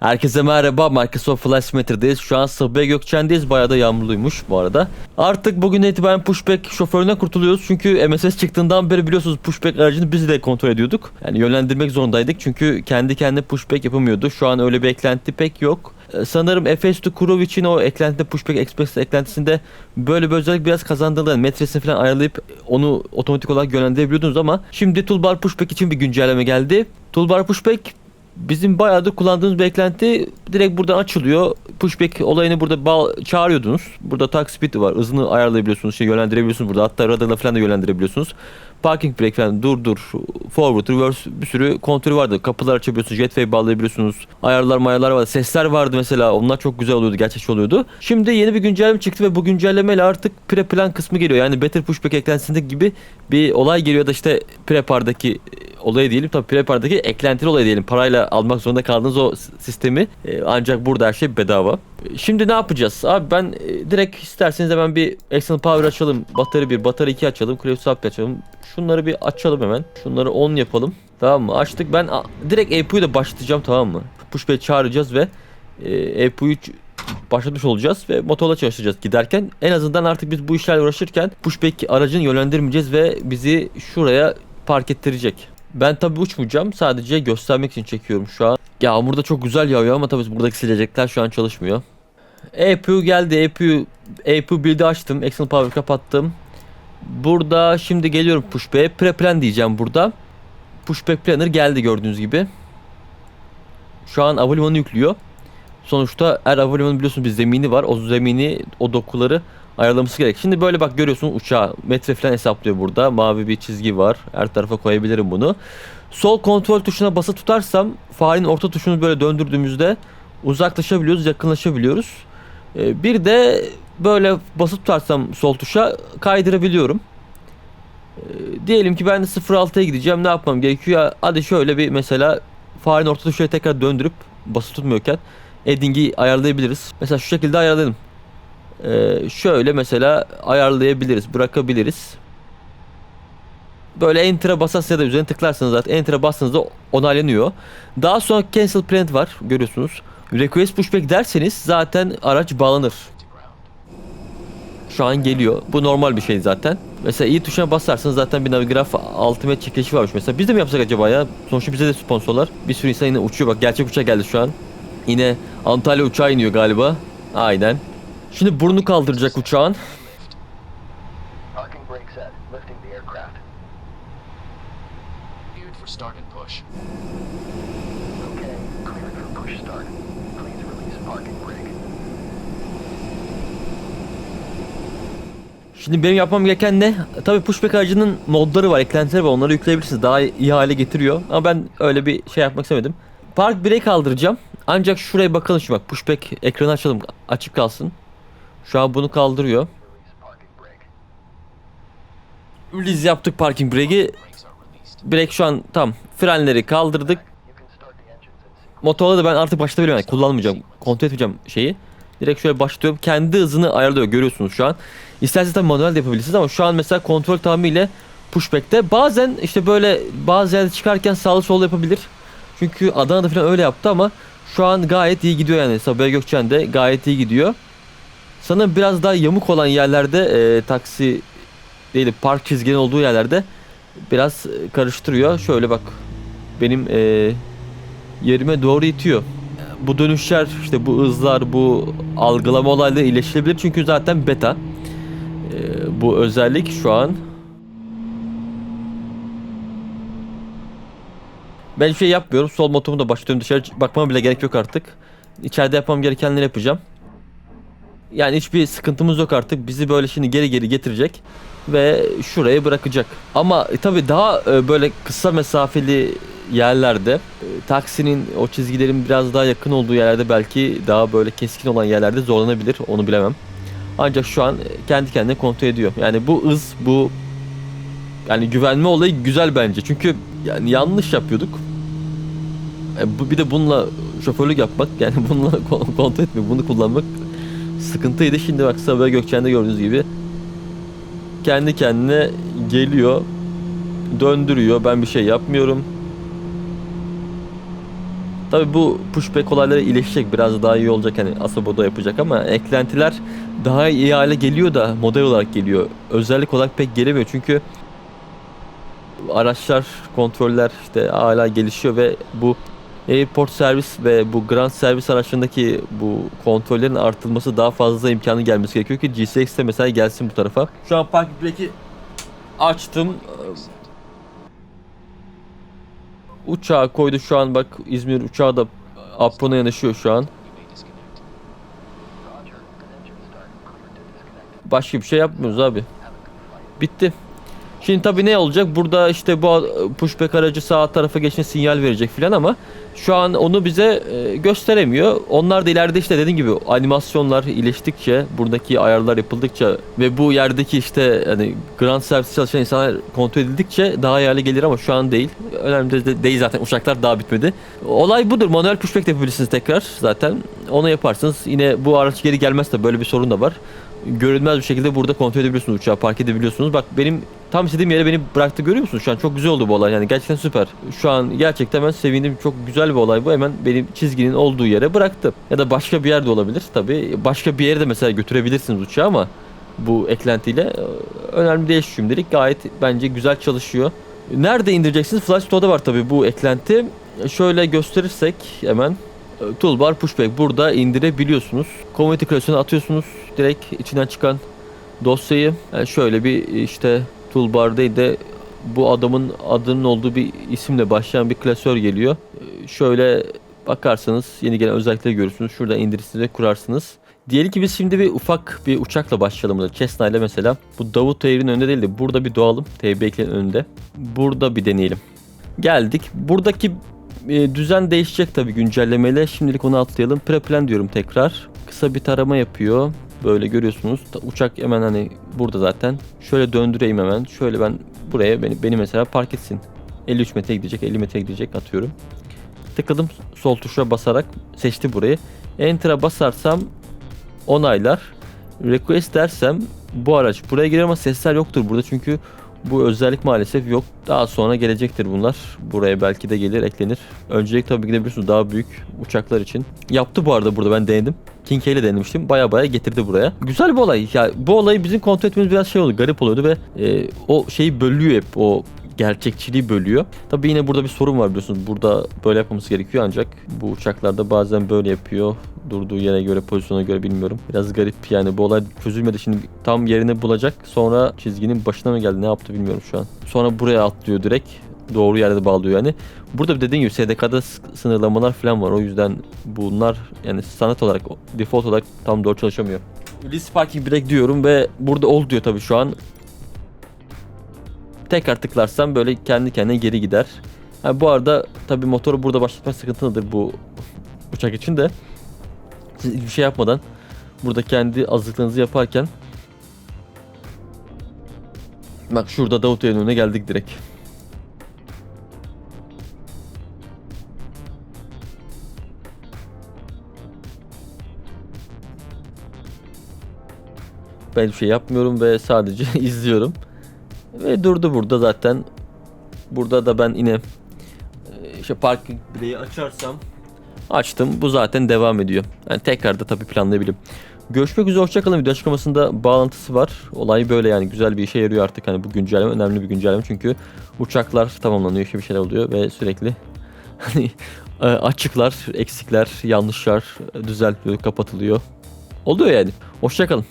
Herkese merhaba Microsoft Flight Simulator'dayız. Şu an Sabiha Gökçen'deyiz. Bayağı da yağmurluymuş bu arada. Artık bugün itibaren pushback şoförüne kurtuluyoruz. Çünkü MSS çıktığından beri biliyorsunuz pushback aracını biz de kontrol ediyorduk. Yani yönlendirmek zorundaydık. Çünkü kendi kendine pushback yapamıyordu. Şu an öyle bir eklenti pek yok. Ee, Sanırım FS2 Kurov için o eklentide Pushback Express eklentisinde böyle bir özellik biraz kazandırıldı. Yani metresini falan ayarlayıp onu otomatik olarak yönlendirebiliyordunuz ama şimdi Toolbar Pushback için bir güncelleme geldi. Toolbar Pushback bizim bayağıdır kullandığımız bir eklenti direkt buradan açılıyor. Pushback olayını burada bağ- çağırıyordunuz. Burada talk speed var. Hızını ayarlayabiliyorsunuz, şey yönlendirebiliyorsunuz burada. Hatta radarla falan da yönlendirebiliyorsunuz. Parking brake falan dur dur forward reverse bir sürü kontrolü vardı. Kapılar açabiliyorsunuz, jetway bağlayabiliyorsunuz. Ayarlar mayarlar vardı. Sesler vardı mesela. Onlar çok güzel oluyordu, gerçekçi oluyordu. Şimdi yeni bir güncelleme çıktı ve bu güncellemeyle artık pre-plan kısmı geliyor. Yani Better Pushback eklentisinde gibi bir olay geliyor da işte Prepar'daki olayı diyelim. Tabii Prepar'daki eklentili olay diyelim. Parayla almak zorunda kaldığınız o sistemi e, ancak burada her şey bedava. Şimdi ne yapacağız? Abi ben e, direkt isterseniz hemen bir Excellent Power açalım. Batarya 1, batarya 2 açalım. Creative Swap açalım. Şunları bir açalım hemen. Şunları 10 yapalım. Tamam mı? Açtık. Ben direkt APU'yu da başlatacağım tamam mı? Pushback'i çağıracağız ve e, APU'yu başlatmış olacağız ve motorla çalışacağız giderken. En azından artık biz bu işlerle uğraşırken pushback aracını yönlendirmeyeceğiz ve bizi şuraya park ettirecek. Ben tabii uçmayacağım. Sadece göstermek için çekiyorum şu an. Yağmur da çok güzel yağıyor ama tabii buradaki silecekler şu an çalışmıyor. APU geldi. APU, APU build'i açtım. Excellent Power kapattım. Burada şimdi geliyorum pushback'e. Pre-plan diyeceğim burada. Pushback planner geldi gördüğünüz gibi. Şu an havalimanı yüklüyor. Sonuçta her havalimanı biliyorsunuz bir zemini var. O zemini, o dokuları ayarlaması gerek. Şimdi böyle bak görüyorsun uçağı metre falan hesaplıyor burada. Mavi bir çizgi var. Her tarafa koyabilirim bunu. Sol kontrol tuşuna basa tutarsam farenin orta tuşunu böyle döndürdüğümüzde uzaklaşabiliyoruz, yakınlaşabiliyoruz. Ee, Bir de böyle basıp tutarsam sol tuşa kaydırabiliyorum. Ee, Diyelim ki ben 0.6'ya gideceğim. Ne yapmam gerekiyor? Hadi şöyle bir mesela farenin orta tuşuna tekrar döndürüp basıp tutmuyorken Edding'i ayarlayabiliriz. Mesela şu şekilde ayarladım. Ee, şöyle mesela ayarlayabiliriz, bırakabiliriz. Böyle enter'a basarsanız ya da üzerine tıklarsanız zaten enter'a bastığınızda onaylanıyor. Daha sonra cancel plant var görüyorsunuz. Request pushback derseniz zaten araç bağlanır. Şu an geliyor. Bu normal bir şey zaten. Mesela iyi tuşuna basarsanız zaten bir Navigraph Ultimate çekilişi varmış. Mesela biz de mi yapsak acaba ya? Sonuçta bize de sponsorlar. Bir sürü insan yine uçuyor. Bak gerçek uçağa geldi şu an. Yine Antalya uçağı iniyor galiba. Aynen. Şimdi burnu kaldıracak uçağın. Okay. Cleared for push start. Please release parking brake. Şimdi benim yapmam gereken ne? Tabii pushback aracının modları var, eklentileri var. Onları yükleyebilirsiniz. Daha iyi hale getiriyor. Ama ben öyle bir şey yapmak istemedim. Park brake kaldıracağım. Ancak şuraya bakalım şimdi bak. Pushback ekranı açalım. Açık kalsın. Şu an bunu kaldırıyor. Release yaptık parking brake'i. Brake şu an tam. Frenleri kaldırdık. Motorla da ben artık başlatabilirim. Yani kullanmayacağım. Kontrol etmeyeceğim şeyi. Direkt şöyle başlıyorum. Kendi hızını ayarlıyor. Görüyorsunuz şu an. İsterseniz tabii manuel de yapabilirsiniz ama şu an mesela kontrol tamamıyla pushback'te. Bazen işte böyle bazı yerde çıkarken sağlı sollu yapabilir. Çünkü Adana'da falan öyle yaptı ama şu an gayet iyi gidiyor yani. Sabiha Gökçen de gayet iyi gidiyor. Sanırım biraz daha yamuk olan yerlerde e, taksi değil park çizginin olduğu yerlerde biraz karıştırıyor. Şöyle bak benim e, yerime doğru itiyor. Bu dönüşler işte bu hızlar bu algılama olayları iyileştirebilir çünkü zaten beta. Ee, bu özellik şu an. Ben şey yapmıyorum. Sol motomu da başlıyorum dışarı bakmama bile gerek yok artık. İçeride yapmam gerekenleri yapacağım. Yani hiçbir sıkıntımız yok artık. Bizi böyle şimdi geri geri getirecek ve şuraya bırakacak. Ama e, tabii daha e, böyle kısa mesafeli yerlerde e, taksinin o çizgilerin biraz daha yakın olduğu yerlerde belki daha böyle keskin olan yerlerde zorlanabilir. Onu bilemem. Ancak şu an e, kendi kendine kontrol ediyor. Yani bu hız, bu yani güvenme olayı güzel bence. Çünkü yani yanlış yapıyorduk. E, bu bir de bununla şoförlük yapmak yani bununla kon- kontrol etmek, bunu kullanmak sıkıntıydı. Şimdi bak Sabiha Gökçen'de gördüğünüz gibi kendi kendine geliyor, döndürüyor. Ben bir şey yapmıyorum. Tabi bu pushback olayları iyileşecek biraz daha iyi olacak hani Asabo'da yapacak ama eklentiler daha iyi hale geliyor da model olarak geliyor. Özellik olarak pek gelemiyor çünkü araçlar, kontroller işte hala gelişiyor ve bu Airport servis ve bu Grand servis araçlarındaki bu kontrollerin artılması daha fazla imkanı gelmesi gerekiyor ki GCX de mesela gelsin bu tarafa. Şu an park breki açtım. Uçağı koydu şu an bak İzmir uçağı da Apron'a yanaşıyor şu an. Başka bir şey yapmıyoruz abi. Bitti. Şimdi tabii ne olacak? Burada işte bu pushback aracı sağ tarafa geçine sinyal verecek filan ama şu an onu bize e, gösteremiyor. Onlar da ileride işte dediğim gibi animasyonlar iyileştikçe, buradaki ayarlar yapıldıkça ve bu yerdeki işte hani Grand Service çalışan insanlar kontrol edildikçe daha iyi hale gelir ama şu an değil. Önemli de değil zaten uçaklar daha bitmedi. Olay budur. Manuel pushback de yapabilirsiniz tekrar zaten. Onu yaparsınız. Yine bu araç geri gelmez de böyle bir sorun da var görünmez bir şekilde burada kontrol edebiliyorsunuz uçağı park edebiliyorsunuz. Bak benim tam istediğim yere beni bıraktı görüyor musunuz? Şu an çok güzel oldu bu olay yani gerçekten süper. Şu an gerçekten ben sevindim çok güzel bir olay bu. Hemen benim çizginin olduğu yere bıraktı. Ya da başka bir yerde olabilir tabii. Başka bir yere de mesela götürebilirsiniz uçağı ama bu eklentiyle e, önemli değil şimdilik. Gayet bence güzel çalışıyor. Nerede indireceksiniz? Flash Store'da var tabii bu eklenti. Şöyle gösterirsek hemen Toolbar pushback burada indirebiliyorsunuz. Community klasörüne atıyorsunuz. Direkt içinden çıkan dosyayı yani şöyle bir işte toolbar değil de bu adamın adının olduğu bir isimle başlayan bir klasör geliyor. E, Şöyle bakarsanız yeni gelen özellikleri görürsünüz. Şurada indirirsiniz ve kurarsınız. Diyelim ki biz şimdi bir ufak bir uçakla başlayalım burada. Cessna ile mesela. Bu Davut Air'in önünde değil de burada bir doğalım. TB2'lerin önünde. Burada bir deneyelim. Geldik. Buradaki e, düzen değişecek tabii güncellemeyle. Şimdilik onu atlayalım. Preplan diyorum tekrar. Kısa bir tarama yapıyor. Böyle görüyorsunuz. Uçak hemen hani burada zaten. Şöyle döndüreyim hemen. Şöyle ben buraya beni, beni mesela park etsin. 53 metre gidecek, 50 metre gidecek atıyorum. Tıkladım sol tuşa basarak seçti burayı. Enter'a basarsam onaylar. Request dersem bu araç buraya girer ama sesler yoktur burada çünkü bu özellik maalesef yok. Daha sonra gelecektir bunlar. Buraya belki de gelir, eklenir. Öncelik tabii ki de biliyorsunuz daha büyük uçaklar için. Yaptı bu arada burada ben denedim. King ile denemiştim. Baya baya getirdi buraya. Güzel bir olay. Ya bu olayı bizim kontrol etmemiz biraz şey oldu, garip oluyordu ve e, o şeyi bölüyor hep. O gerçekçiliği bölüyor. Tabii yine burada bir sorun var biliyorsunuz. Burada böyle yapmamız gerekiyor ancak bu uçaklarda bazen böyle yapıyor. Durduğu yere göre, pozisyona göre bilmiyorum. Biraz garip yani bu olay çözülmedi. Şimdi tam yerini bulacak. Sonra çizginin başına mı geldi ne yaptı bilmiyorum şu an. Sonra buraya atlıyor direkt. Doğru yerde bağlıyor yani. Burada dediğim gibi SDK'da sınırlamalar falan var. O yüzden bunlar yani sanat olarak, default olarak tam doğru çalışamıyor. Release parking break diyorum ve burada ol diyor tabii şu an tekrar tıklarsam böyle kendi kendine geri gider. Ha, bu arada tabi motoru burada başlatmak sıkıntılıdır bu uçak için de. Siz hiçbir şey yapmadan burada kendi hazırlıklarınızı yaparken Bak şurada Davut Bey'in önüne geldik direkt. Ben bir şey yapmıyorum ve sadece izliyorum. Ve durdu burada zaten. Burada da ben yine e, işte parking bileği açarsam açtım. Bu zaten devam ediyor. Yani tekrar da tabii planlayabilirim. Görüşmek üzere hoşçakalın. Video açıklamasında bağlantısı var. Olay böyle yani güzel bir işe yarıyor artık. Hani bu güncelleme önemli bir güncelleme çünkü uçaklar tamamlanıyor, işte bir şeyler oluyor ve sürekli hani e, açıklar, eksikler, yanlışlar düzeltiliyor, kapatılıyor. Oluyor yani. Hoşçakalın.